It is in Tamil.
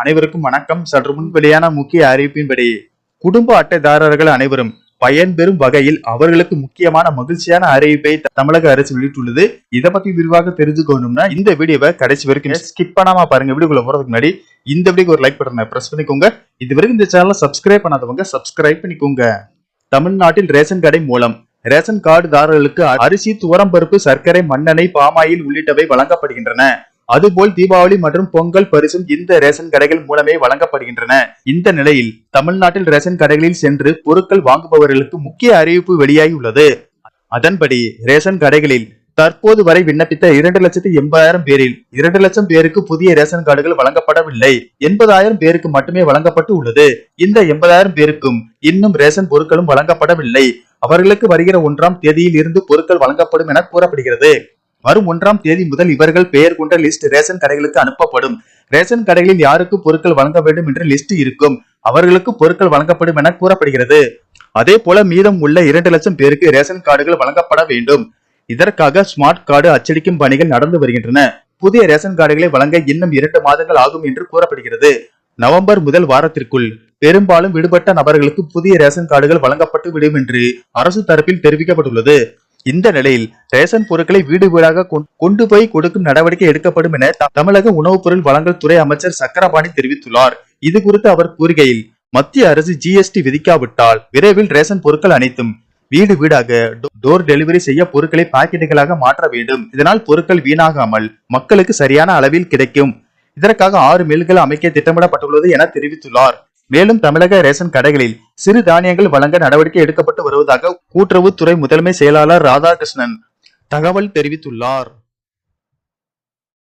அனைவருக்கும் வணக்கம். சற்று முன் வெளியான முக்கிய அறிவிப்பின்படி குடும்ப அட்டைதாரர்கள் அனைவரும் பயன்பெறும் வகையில் அவர்களுக்கு முக்கியமான மகிழ்ச்சியான அறிவிப்பை தமிழக அரசு வெளியிட்டுள்ளது. இதை பத்தி விரிவாக தெரிஞ்சுக்கணும்னா இந்த வீடியோவை கடைசி வரைக்கும் ஸ்கிப் பண்ணாம பாருங்க. வீடியோக்குள்ள போறதுக்கு முன்னாடி இந்த வீடியோக்கு ஒரு லைக் பட்டனை பிரஸ் பண்ணிக்கோங்க. இது வரைக்கும் இந்த சேனலை சப்ஸ்கிரைப் பண்ணாதவங்க சப்ஸ்கிரைப் பண்ணிக்கோங்க. தமிழ்நாட்டில் ரேஷன் கடை மூலம் ரேஷன் கார்டுதாரர்களுக்கு அரிசி துவரம் பருப்பு சர்க்கரை மண்ணெண்ணெய் பாமாயில் உள்ளிட்டவை வழங்கப்படுகின்றன. அதுபோல் தீபாவளி மற்றும் பொங்கல் பரிசும் இந்த ரேஷன் கடைகள் மூலமே வழங்கப்படுகின்றன. இந்த நிலையில் தமிழ்நாட்டில் ரேஷன் கடைகளில் சென்று பொருட்கள் வாங்குபவர்களுக்கு முக்கிய அறிவிப்பு வெளியாகியுள்ளது அதன்படி ரேஷன் கடைகளில் தற்போது வரை விண்ணப்பித்த இரண்டு லட்சத்தி எண்பதாயிரம் பேரில் இரண்டு லட்சம் பேருக்கு புதிய ரேஷன் கார்டுகள் வழங்கப்படவில்லை. எண்பதாயிரம் பேருக்கு மட்டுமே வழங்கப்பட்டு உள்ளது. இந்த எண்பதாயிரம் பேருக்கும் இன்னும் ரேஷன் பொருட்களும் வழங்கப்படவில்லை. அவர்களுக்கு வருகிற ஒன்றாம் தேதியில் இருந்து பொருட்கள் வழங்கப்படும் என கூறப்படுகிறது. வரும் ஒன்றாம் தேதி முதல் இவர்கள் பெயர் கொண்ட லிஸ்ட் ரேஷன் கடைகளுக்கு அனுப்பப்படும். ரேஷன் கடைகளில் யாருக்கு பொருட்கள் வழங்க வேண்டும் என்று லிஸ்ட் இருக்கும். அவர்களுக்கு பொருட்கள் வழங்கப்படும் என கூறப்படுகிறது. அதே போல மீதம் உள்ள இரண்டு லட்சம் பேருக்கு ரேஷன் கார்டுகள் வழங்கப்பட வேண்டும். இதற்காக ஸ்மார்ட் கார்டு அச்சடிக்கும் பணிகள் நடந்து வருகின்றன. புதிய ரேஷன் கார்டுகளை வழங்க இன்னும் இரண்டு மாதங்கள் ஆகும் என்று கூறப்படுகிறது. நவம்பர் முதல் வாரத்திற்குள் பெரும்பாலும் விடுபட்ட நபர்களுக்கு புதிய ரேஷன் கார்டுகள் வழங்கப்பட்டு விடும் என்று அரசு தரப்பில் தெரிவிக்கப்பட்டுள்ளது. இந்த நிலையில் ரேஷன் பொருட்களை வீடு வீடாக கொண்டு போய் கொடுக்கும் நடவடிக்கை எடுக்கப்படும் என தமிழக உணவுப் பொருள் வழங்கல் துறை அமைச்சர் சக்கரபாணி தெரிவித்துள்ளார். இது குறித்து அவர் கூறுகையில் மத்திய அரசு ஜிஎஸ்டி விதிக்காவிட்டால் விரைவில் ரேஷன் பொருட்கள் அனைத்தும் வீடு வீடாக டோர் டெலிவரி செய்ய பொருட்களை பாக்கெட்டுகளாக மாற்ற வேண்டும். இதனால் பொருட்கள் வீணாகாமல் மக்களுக்கு சரியான அளவில் கிடைக்கும். இதற்காக ஆறு மில்கள் அமைக்க திட்டமிடப்பட்டுள்ளது என தெரிவித்துள்ளார். மேலும் தமிழக ரேஷன் கடைகளில் சிறு தானியங்கள் வழங்க நடவடிக்கை எடுக்கப்பட்டு வருவதாக கூட்டுறவுத்துறை முதன்மை செயலாளர் ராதாகிருஷ்ணன் தகவல் தெரிவித்துள்ளார்.